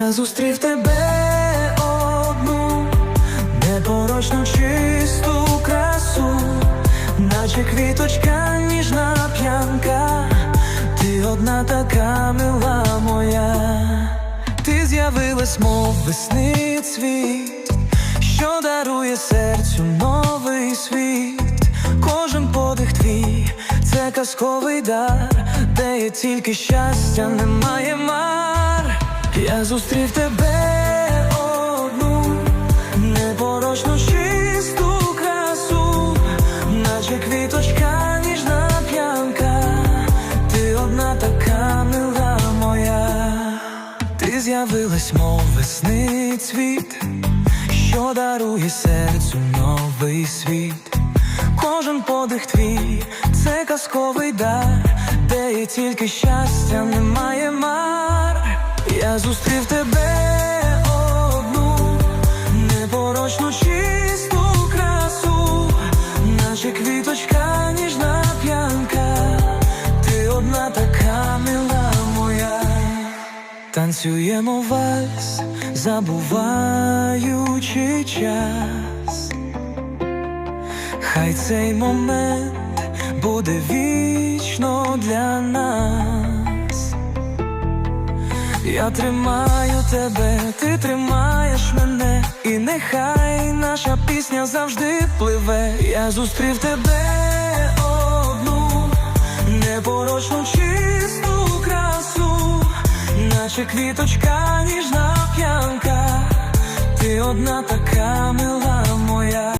Зустрів тебе одну, непорочну чисту красу, наче квіточка, ніжна п'янка, ти одна така мила моя, ти з'явилась, мов весни цвіт, що дарує серцю новий світ, кожен подих твій, це казковий дар, де є тільки щастя, немає. Зустрів тебе одну, непорочну чисту красу, наче квіточка, ніжна п'янка, ти одна така мила моя, ти з'явилась, мов весни цвіт, що дарує серцю новий світ. Кожен подих твій, це казковий дар, де є тільки щастя, немає мар. Зустрів тебе одну, непорочну чисту красу, наче квіточка, ніжна п'янка, ти одна така мила моя. Танцюємо вальс, забуваючи час. Хай цей момент буде вічно для нас. Я тримаю тебе, ти тримаєш мене, і нехай наша пісня завжди пливе. Я зустрів тебе одну, непорочну чисту красу, наче квіточка, ніжна п'янка, ти одна така мила моя.